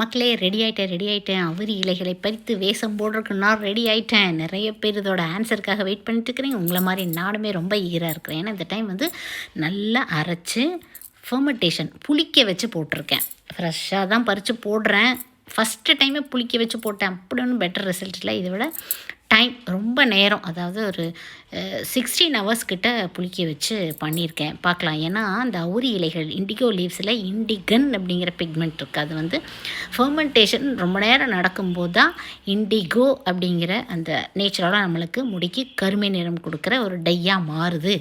மக்களே ரெடி ஆயிட்டேன் ரெடி ஆயிட்டேன். அவரி இலைகளை பறித்து வேஷம் போடுறதுக்கு நான் ரெடி ஆயிட்டேன். நிறைய பேர் இதோட ஆன்சருக்காக வெயிட் பண்ணிட்டு இருக்கிறேன் உங்களை மாதிரி நானுமே ரொம்ப ஈராக இருக்கிறேன். ஏன்னா இந்த டைம் வந்து நல்லா அரைச்சி ஃபர்மெண்டேஷன் புளிக்க வச்சு போட்டிருக்கேன். ஃப்ரெஷ்ஷாக தான் பறித்து போடுறேன். ஃபஸ்ட்டு டைமே புளிக்க வச்சு போட்டேன். அப்படி ஒன்றும் பெட்டர் ரிசல்ட் இல்லை. இதை விட டைம் ரொம்ப நேரம் அதாவது ஒரு சிக்ஸ்டீன் ஹவர்ஸ் கிட்ட புளிக்க வச்சு பண்ணியிருக்கேன். பார்க்கலாம். ஏன்னா அந்த அவுரி இலைகள் இண்டிகோ லீவ்ஸில் இண்டிகன் அப்படிங்கிற பிக்மெண்ட் இருக்குது அது வந்து ஃபர்மெண்டேஷன் ரொம்ப நேரம் நடக்கும்போது தான் இண்டிகோ அப்படிங்கிற அந்த நேச்சுரலாக நம்மளுக்கு முடிக்கு கருமை நிறம் கொடுக்குற ஒரு டையாக மாறுது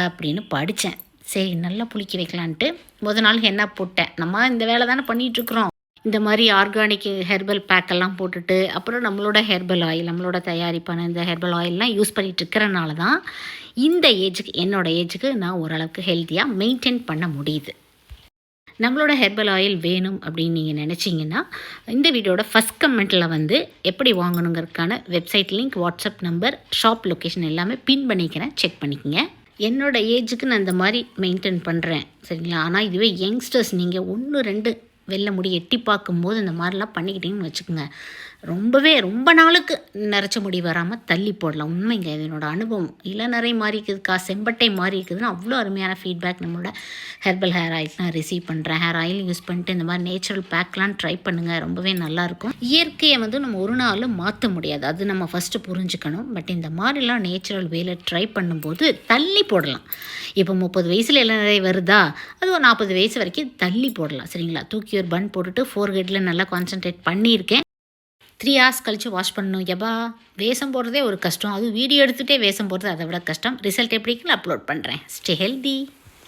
அப்படின்னு படித்தேன் சரி நல்லா புளிக்க வைக்கலான்ட்டு முத நாள் என்ன போட்டேன். நம்ம இந்த வேலை தானே பண்ணிகிட்ருக்குறோம் இந்த மாதிரி ஆர்கானிக் ஹெர்பல் பேக்கெல்லாம் போட்டுட்டு அப்புறம் நம்மளோட ஹெர்பல் ஆயில் நம்மளோட தயாரிப்பான இந்த ஹெர்பல் ஆயிலெலாம் யூஸ் பண்ணிகிட்டு இருக்கிறனால தான் இந்த ஏஜுக்கு என்னோட ஏஜுக்கு நான் ஓரளவுக்கு ஹெல்த்தியாக மெயின்டைன் பண்ண முடியுது. நம்மளோட ஹெர்பல் ஆயில் வேணும் அப்படின்னு நீங்கள் நினச்சிங்கன்னா இந்த வீடியோட ஃபஸ்ட் கமெண்ட்டில் வந்து எப்படி வாங்கணுங்கிறதுக்கான website link WhatsApp number shop location எல்லாமே பின் பண்ணிக்கிறேன் செக் பண்ணிக்கங்க. என்னோடய ஏஜுக்கு நான் இந்த மாதிரி மெயின்டைன் பண்ணுறேன் சரிங்களா? ஆனால் இதுவே யங்ஸ்டர்ஸ் நீங்கள் ஒன்று ரெண்டு வெள்ளை முடி எட்டி பார்க்கும்போது இந்த மாதிரிலாம் பண்ணிக்கிட்டீங்கன்னு வச்சுக்கோங்க. ரொம்பவே ரொம்ப நாளுக்கு நரைச்ச முடி வராமல் தள்ளி போடலாம். உண்மைங்க இதனோட அனுபவம். இளநரை மாறி இருக்குதுக்கா செம்பட்டை மாறி இருக்குதுன்னு அவ்வளோ அருமையான ஃபீட்பேக் நம்மளோட ஹெர்பல் ஹேர் ஆயில்ஸ்லாம் ரிசீவ் பண்ணுறேன் ஹேர் ஆயில் யூஸ் பண்ணிட்டு இந்த மாதிரி நேச்சுரல் பேக்லாம் ட்ரை பண்ணுங்கள் ரொம்பவே நல்லாயிருக்கும். இயற்கையை வந்து நம்ம ஒரு நாளும் மாற்ற முடியாது. அது நம்ம ஃபஸ்ட்டு புரிஞ்சுக்கணும். பட் இந்த மாதிரிலாம் நேச்சுரல் வேலை ட்ரை பண்ணும்போது தள்ளி போடலாம். இப்போ முப்பது வயசில் இளநரை வருதா? அது ஒரு நாற்பது வயசு வரைக்கும் தள்ளி போடலாம். சரிங்களா? தூக்கி ஒரு பன் போட்டுட்டு ஃபோர் ஹெட்டில் நல்லா கான்சன்ட்ரேட் பண்ணியிருக்கேன். த்ரீ ஹார்ஸ் கழித்து வாஷ் பண்ணணும். எபா வேஷம் போடுறதே ஒரு கஷ்டம். அதுவும் வீடியோ எடுத்துகிட்டே வேஷம் போடுறது அதை விட கஷ்டம். ரிசல்ட் எப்படி அப்லோட் பண்ணுறேன் ஸ்டே ஹெல்தி